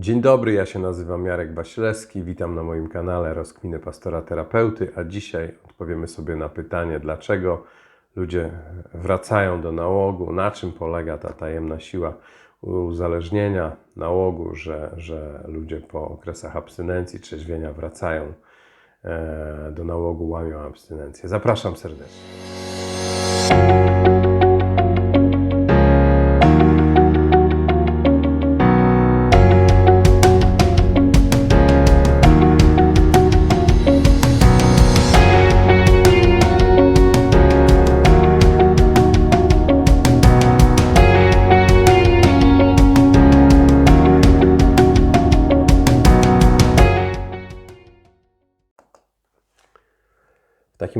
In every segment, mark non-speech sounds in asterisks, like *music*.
Dzień dobry, ja się nazywam Jarek Baślewski, witam na moim kanale Rozkminy Pastora Terapeuty, a dzisiaj odpowiemy sobie na pytanie, dlaczego ludzie wracają do nałogu, na czym polega ta tajemna siła uzależnienia, nałogu, że, że ludzie po okresach abstynencji, trzeźwienia wracają e, do nałogu, łamią abstynencję. Zapraszam serdecznie.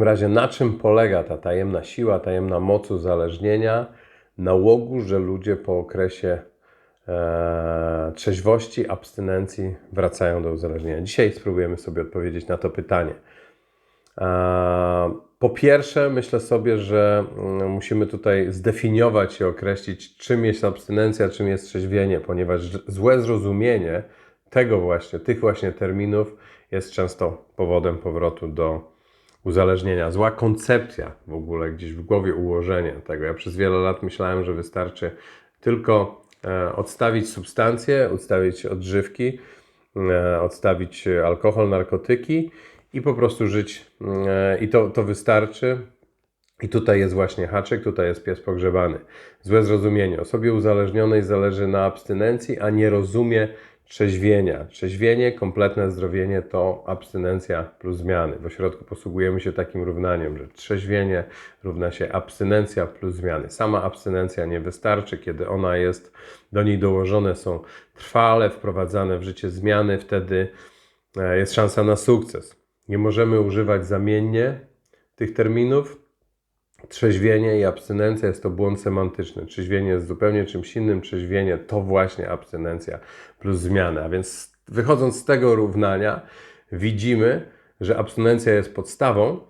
Razie, na czym polega ta tajemna siła, tajemna moc uzależnienia, nałogu, że ludzie po okresie e, trzeźwości, abstynencji wracają do uzależnienia? Dzisiaj spróbujemy sobie odpowiedzieć na to pytanie. E, po pierwsze, myślę sobie, że mm, musimy tutaj zdefiniować i określić, czym jest abstynencja, czym jest trzeźwienie, ponieważ złe zrozumienie tego właśnie, tych właśnie terminów jest często powodem powrotu do uzależnienia, zła koncepcja w ogóle gdzieś w głowie ułożenie tego. Ja przez wiele lat myślałem, że wystarczy tylko e, odstawić substancje, odstawić odżywki, e, odstawić alkohol, narkotyki i po prostu żyć. E, I to, to wystarczy. I tutaj jest właśnie haczyk, tutaj jest pies pogrzebany. Złe zrozumienie. Osobie uzależnionej zależy na abstynencji, a nie rozumie trzeźwienia. Trzeźwienie, kompletne zdrowienie to abstynencja plus zmiany. W ośrodku posługujemy się takim równaniem, że trzeźwienie równa się abstynencja plus zmiany. Sama abstynencja nie wystarczy, kiedy ona jest, do niej dołożone są trwale wprowadzane w życie zmiany, wtedy e, jest szansa na sukces. Nie możemy używać zamiennie tych terminów, Trzeźwienie i abstynencja jest to błąd semantyczny. Trzeźwienie jest zupełnie czymś innym. Trzeźwienie to właśnie abstynencja plus zmiana. A więc wychodząc z tego równania, widzimy, że abstynencja jest podstawą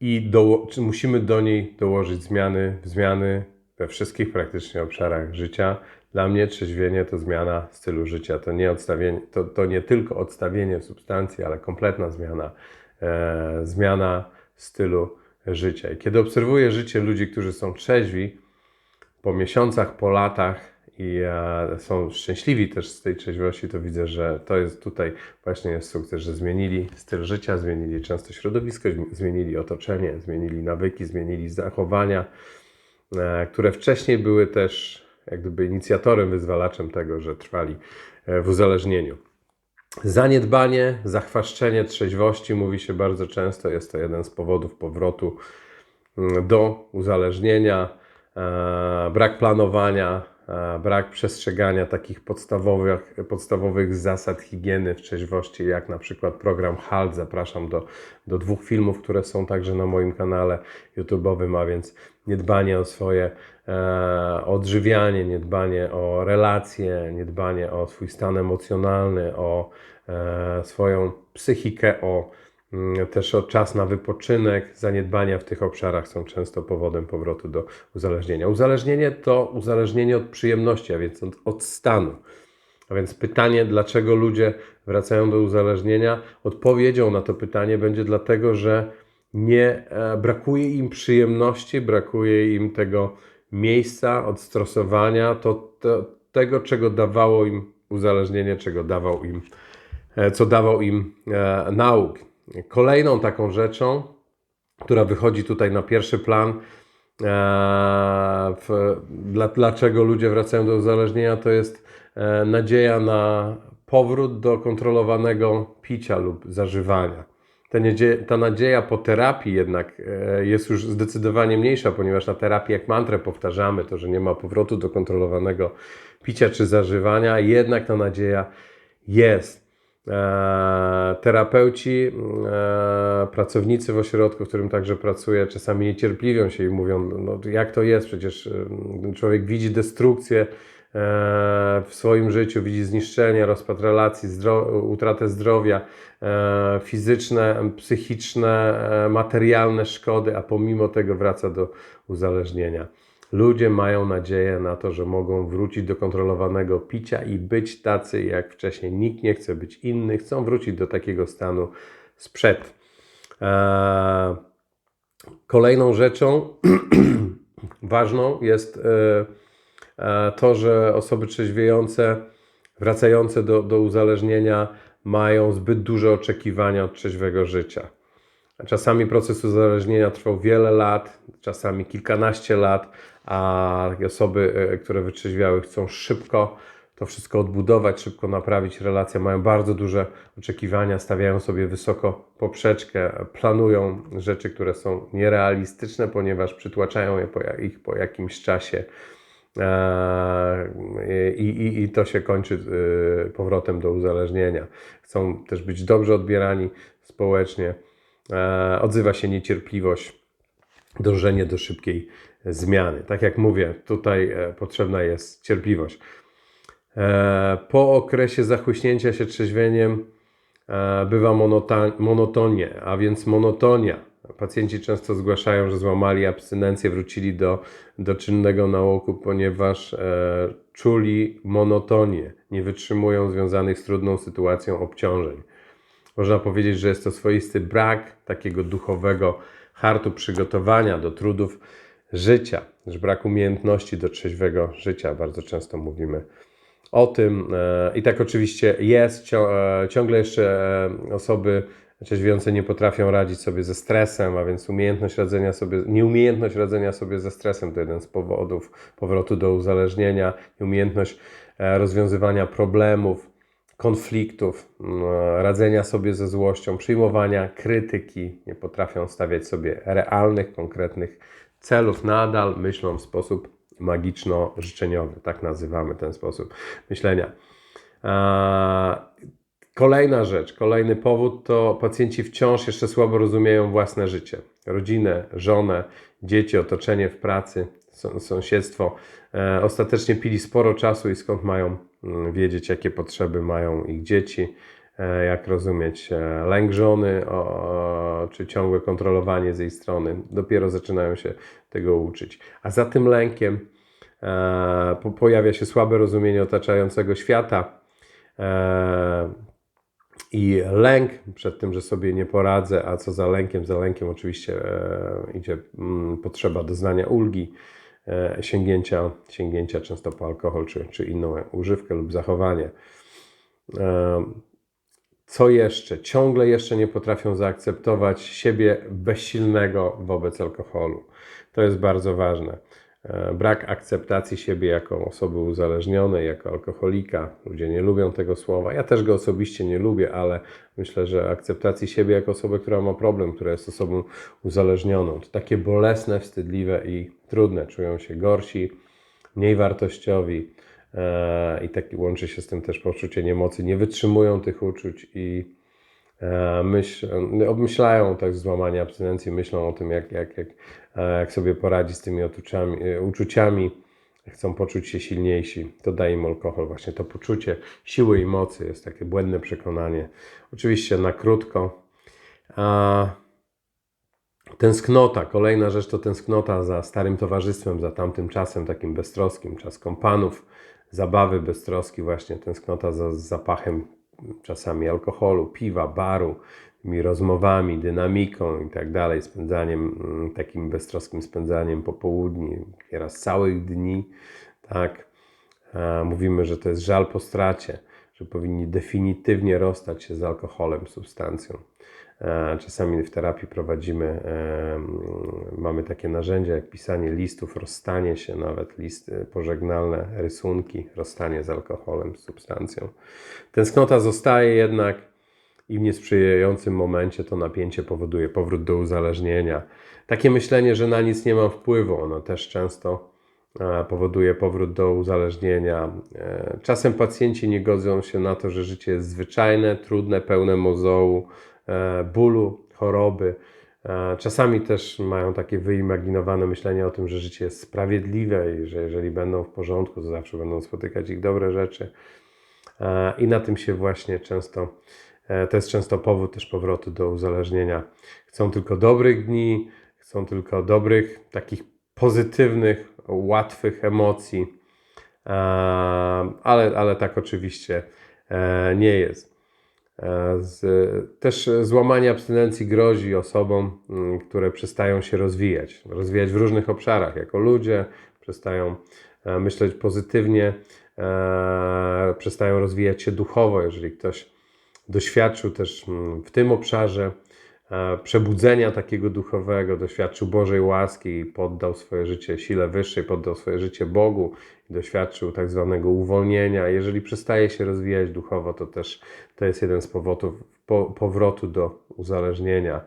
i do, musimy do niej dołożyć zmiany, zmiany we wszystkich praktycznie obszarach życia. Dla mnie trzeźwienie to zmiana stylu życia. To nie, odstawienie, to, to nie tylko odstawienie substancji, ale kompletna zmiana, e, zmiana stylu życia. I kiedy obserwuję życie ludzi, którzy są trzeźwi, po miesiącach, po latach i e, są szczęśliwi też z tej trzeźwości, to widzę, że to jest tutaj właśnie jest sukces, że zmienili styl życia, zmienili często środowisko, zmienili otoczenie, zmienili nawyki, zmienili zachowania, e, które wcześniej były też jak gdyby inicjatorem, wyzwalaczem tego, że trwali e, w uzależnieniu. Zaniedbanie, zachwaszczenie trzeźwości mówi się bardzo często, jest to jeden z powodów powrotu mm, do uzależnienia, e, brak planowania, brak przestrzegania takich podstawowych, podstawowych zasad higieny w trzeźwości, jak na przykład program HALT. Zapraszam do, do dwóch filmów, które są także na moim kanale YouTube'owym, a więc niedbanie o swoje e, odżywianie, niedbanie o relacje, niedbanie o swój stan emocjonalny, o e, swoją psychikę, o też o czas na wypoczynek, zaniedbania w tych obszarach są często powodem powrotu do uzależnienia. Uzależnienie to uzależnienie od przyjemności, a więc od, od stanu. A więc pytanie, dlaczego ludzie wracają do uzależnienia, odpowiedzią na to pytanie będzie dlatego, że nie e, brakuje im przyjemności, brakuje im tego miejsca, odstresowania, to, to, tego, czego dawało im uzależnienie, czego dawał im, e, co dawał im e, nauk. Kolejną taką rzeczą, która wychodzi tutaj na pierwszy plan, e, w, dla, dlaczego ludzie wracają do uzależnienia, to jest e, nadzieja na powrót do kontrolowanego picia lub zażywania ta, nadzieja, ta nadzieja po terapii jednak e, jest już zdecydowanie mniejsza, ponieważ na terapii, jak mantrę powtarzamy, to, że nie ma powrotu do kontrolowanego picia czy zażywania, jednak ta nadzieja jest. E, terapeuci, e, pracownicy w ośrodku, w którym także pracuję, czasami niecierpliwią się i mówią, no jak to jest, przecież człowiek widzi destrukcję w swoim życiu, widzi zniszczenie, rozpad relacji, utratę zdrowia, e, fizyczne, psychiczne, e, materialne szkody, a pomimo tego wraca do uzależnienia. Ludzie mają nadzieję na to, że mogą wrócić do kontrolowanego picia i być tacy jak wcześniej. Nikt nie chce być inny, chcą wrócić do takiego stanu sprzed. Eee, Kolejną rzeczą *clears throat* ważną jest e, e, to, że osoby trzeźwiejące, wracające do, do uzależnienia, mają zbyt duże oczekiwania od trzeźwego życia. Czasami proces uzależnienia trwał wiele lat, czasami kilkanaście lat, a takie osoby, e, które wytrzeźwiały, chcą szybko to wszystko odbudować, szybko naprawić relacje, mają bardzo duże oczekiwania, stawiają sobie wysoko poprzeczkę, planują rzeczy, które są nierealistyczne, ponieważ przytłaczają je po, ich po jakimś czasie. Eee, I, i, I to się kończy e, powrotem do uzależnienia. Chcą też być dobrze odbierani społecznie. Odzywa się niecierpliwość, dążenie do szybkiej zmiany. Tak jak mówię, tutaj e, potrzebna jest cierpliwość. E, Po okresie zachłyśnięcia się trzeźwieniem e, bywa monotonie, a więc monotonia. Pacjenci często zgłaszają, że złamali abstynencję, wrócili do, do czynnego nałogu, ponieważ czuli monotonię, nie wytrzymują związanych z trudną sytuacją obciążeń. Można powiedzieć, że jest to swoisty brak takiego duchowego hartu przygotowania do trudów życia, też brak umiejętności do trzeźwego życia. Bardzo często mówimy o tym. E, I tak oczywiście jest. E, Ciągle jeszcze e, osoby trzeźwiące nie potrafią radzić sobie ze stresem, a więc umiejętność radzenia sobie, nieumiejętność radzenia sobie ze stresem to jeden z powodów powrotu do uzależnienia, nieumiejętność rozwiązywania problemów, konfliktów, radzenia sobie ze złością, przyjmowania krytyki, nie potrafią stawiać sobie realnych, konkretnych celów, nadal myślą w sposób magiczno-życzeniowy, tak nazywamy ten sposób myślenia. Kolejna rzecz, kolejny powód to pacjenci wciąż jeszcze słabo rozumieją własne życie. Rodzinę, żonę, dzieci, otoczenie w pracy, są- sąsiedztwo. E, ostatecznie pili sporo czasu i skąd mają mm, wiedzieć, jakie potrzeby mają ich dzieci, jak rozumieć e, lęk żony, o, czy ciągłe kontrolowanie z jej strony. Dopiero zaczynają się tego uczyć. A za tym lękiem e, po, pojawia się słabe rozumienie otaczającego świata. E, i lęk przed tym, że sobie nie poradzę, a co za lękiem? Za lękiem oczywiście e, idzie mm, potrzeba doznania ulgi, e, sięgnięcia, sięgnięcia często po alkohol czy, czy inną używkę lub zachowanie. E, co jeszcze? Ciągle jeszcze nie potrafią zaakceptować siebie bezsilnego wobec alkoholu. To jest bardzo ważne. E, Brak akceptacji siebie jako osoby uzależnionej, jako alkoholika. Ludzie nie lubią tego słowa. Ja też go osobiście nie lubię, ale myślę, że akceptacji siebie jako osoby, która ma problem, która jest osobą uzależnioną. To takie bolesne, wstydliwe i trudne. Czują się gorsi, mniej wartościowi i taki łączy się z tym też poczucie niemocy. Nie wytrzymują tych uczuć i e, myśl, obmyślają tak złamanie abstynencji, myślą o tym, jak, jak, jak, e, jak sobie poradzić z tymi otuczami, e, uczuciami, chcą poczuć się silniejsi. To daje im alkohol, właśnie to poczucie siły i mocy jest takie błędne przekonanie. Oczywiście na krótko. A tęsknota, kolejna rzecz to tęsknota za starym towarzystwem, za tamtym czasem takim beztroskim, czas kompanów, zabawy beztroski, właśnie tęsknota za zapachem czasami alkoholu, piwa, baru, tymi rozmowami, dynamiką i tak dalej, spędzaniem, mm, takim beztroskim spędzaniem popołudni, nieraz całych dni, tak. Mówimy, że to jest żal po stracie, że powinni definitywnie rozstać się z alkoholem, substancją. E, Czasami w terapii prowadzimy, e, mm, mamy takie narzędzia jak pisanie listów, rozstanie się, nawet listy pożegnalne, rysunki, rozstanie z alkoholem, z substancją. Tęsknota zostaje jednak i w niesprzyjającym momencie to napięcie powoduje powrót do uzależnienia. Takie myślenie, że na nic nie mam wpływu, ono też często e, powoduje powrót do uzależnienia. E, Czasem pacjenci nie godzą się na to, że życie jest zwyczajne, trudne, pełne mozołu, e, bólu, choroby. E, Czasami też mają takie wyimaginowane myślenie o tym, że życie jest sprawiedliwe i że jeżeli będą w porządku, to zawsze będą spotykać ich dobre rzeczy. E, I na tym się właśnie często, e, to jest często powód też powrotu do uzależnienia. Chcą tylko dobrych dni, chcą tylko dobrych, takich pozytywnych łatwych emocji, e, ale, ale tak oczywiście e, nie jest. E, Z, też złamanie abstynencji grozi osobom, mm, które przestają się rozwijać. Rozwijać w różnych obszarach, jako ludzie, przestają myśleć pozytywnie, przestają rozwijać się duchowo. Jeżeli ktoś doświadczył też mm, w tym obszarze przebudzenia takiego duchowego, doświadczył Bożej łaski i poddał swoje życie sile wyższej, poddał swoje życie Bogu i doświadczył tak zwanego uwolnienia. Jeżeli przestaje się rozwijać duchowo, to też to jest jeden z powodów po, powrotu do uzależnienia.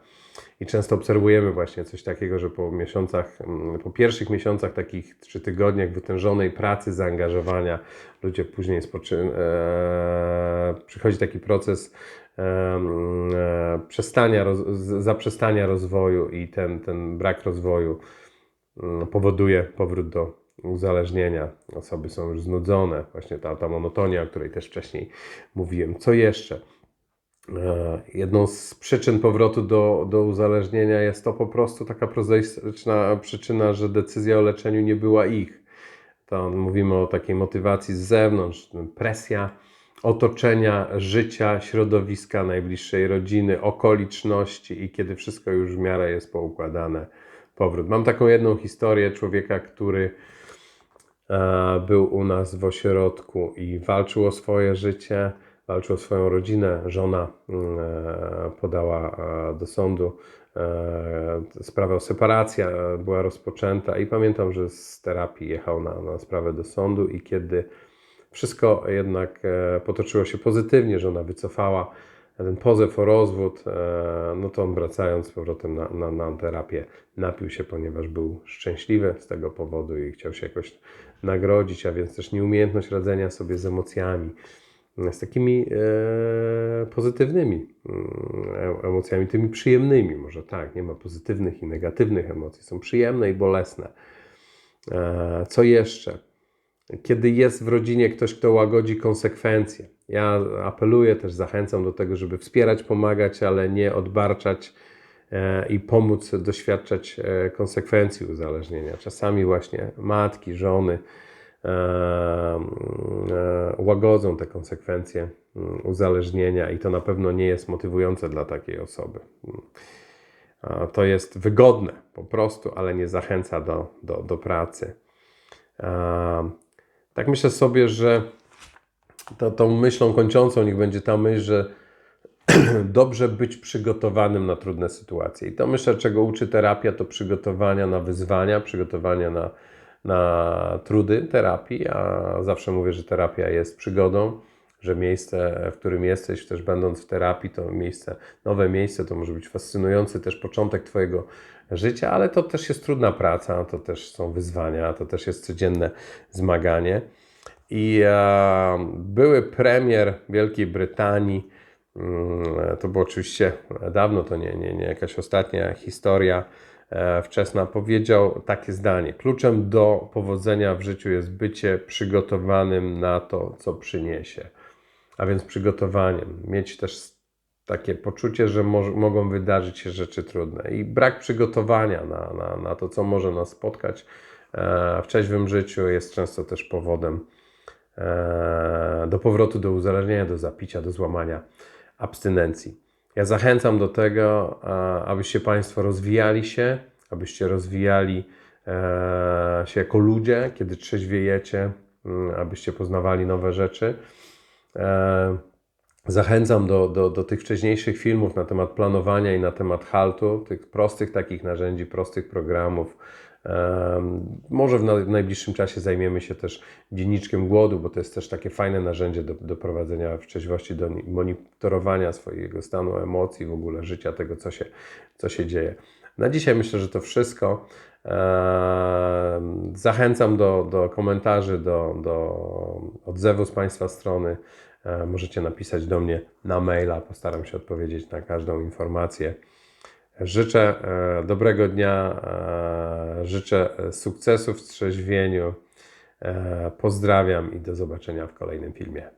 I często obserwujemy właśnie coś takiego, że po miesiącach, mm, po pierwszych miesiącach, takich czy tygodniach wytężonej pracy, zaangażowania, ludzie później spoczy... e, przychodzi taki proces e, mm, e, przestania, roz... zaprzestania rozwoju i ten, ten brak rozwoju mm, powoduje powrót do uzależnienia. Osoby są już znudzone, właśnie ta, ta monotonia, o której też wcześniej mówiłem. Co jeszcze? E, Jedną z przyczyn powrotu do, do uzależnienia jest to po prostu taka prozaiczna przyczyna, że decyzja o leczeniu nie była ich. To mówimy o takiej motywacji z zewnątrz, presja otoczenia, życia, środowiska, najbliższej rodziny, okoliczności i kiedy wszystko już w miarę jest poukładane, powrót. Mam taką jedną historię człowieka, który e, był u nas w ośrodku i walczył o swoje życie, walczył o swoją rodzinę. Żona mm, e, podała e, do sądu e, sprawę o separację, była rozpoczęta i pamiętam, że z terapii jechał na, na sprawę do sądu i kiedy wszystko jednak potoczyło się pozytywnie, że ona wycofała ten pozew o rozwód, no to on wracając z powrotem na, na, na terapię napił się, ponieważ był szczęśliwy z tego powodu i chciał się jakoś nagrodzić, a więc też nieumiejętność radzenia sobie z emocjami, z takimi e, pozytywnymi mm, e- emocjami, tymi przyjemnymi, może tak, nie ma pozytywnych i negatywnych emocji, są przyjemne i bolesne. E, co jeszcze? Kiedy jest w rodzinie ktoś, kto łagodzi konsekwencje. Ja apeluję też, zachęcam do tego, żeby wspierać, pomagać, ale nie odbarczać i pomóc doświadczać konsekwencji uzależnienia. Czasami właśnie matki, żony łagodzą te konsekwencje mm, uzależnienia i to na pewno nie jest motywujące dla takiej osoby. A To jest wygodne po prostu, ale nie zachęca do, do, do pracy. E, Tak myślę sobie, że to, tą myślą kończącą niech będzie ta myśl, że *clears throat* dobrze być przygotowanym na trudne sytuacje. I to myślę, czego uczy terapia, to przygotowania na wyzwania, przygotowania na, na trudy terapii, a zawsze mówię, że terapia jest przygodą, że miejsce, w którym jesteś, też będąc w terapii, to miejsce, nowe miejsce, to może być fascynujący też początek Twojego życia, ale to też jest trudna praca, to też są wyzwania, to też jest codzienne zmaganie. I e, były premier Wielkiej Brytanii, mm, to było oczywiście dawno, to nie, nie, nie jakaś ostatnia historia wczesna, powiedział takie zdanie: Kluczem do powodzenia w życiu jest bycie przygotowanym na to, co przyniesie. A więc przygotowaniem, mieć też takie poczucie, że moż, mogą wydarzyć się rzeczy trudne i brak przygotowania na, na, na to, co może nas spotkać e, w trzeźwym życiu, jest często też powodem e, do powrotu do uzależnienia, do zapicia, do złamania abstynencji. Ja zachęcam do tego, abyście Państwo rozwijali się, abyście rozwijali e, się jako ludzie, kiedy trzeźwiejecie, mm, abyście poznawali nowe rzeczy. E, Zachęcam do, do, do tych wcześniejszych filmów na temat planowania i na temat haltu, tych prostych takich narzędzi, prostych programów. Może w na- w najbliższym czasie zajmiemy się też dzienniczkiem głodu, bo to jest też takie fajne narzędzie do, do prowadzenia w trzeźwości, do ni- monitorowania swojego stanu emocji, w ogóle życia, tego, co się, co się dzieje. Na dzisiaj myślę, że to wszystko. Zachęcam do, do komentarzy, do, do odzewu z Państwa strony. Możecie napisać do mnie na maila, postaram się odpowiedzieć na każdą informację. Życzę e, dobrego dnia, e, życzę e, sukcesów w trzeźwieniu. Pozdrawiam i do zobaczenia w kolejnym filmie.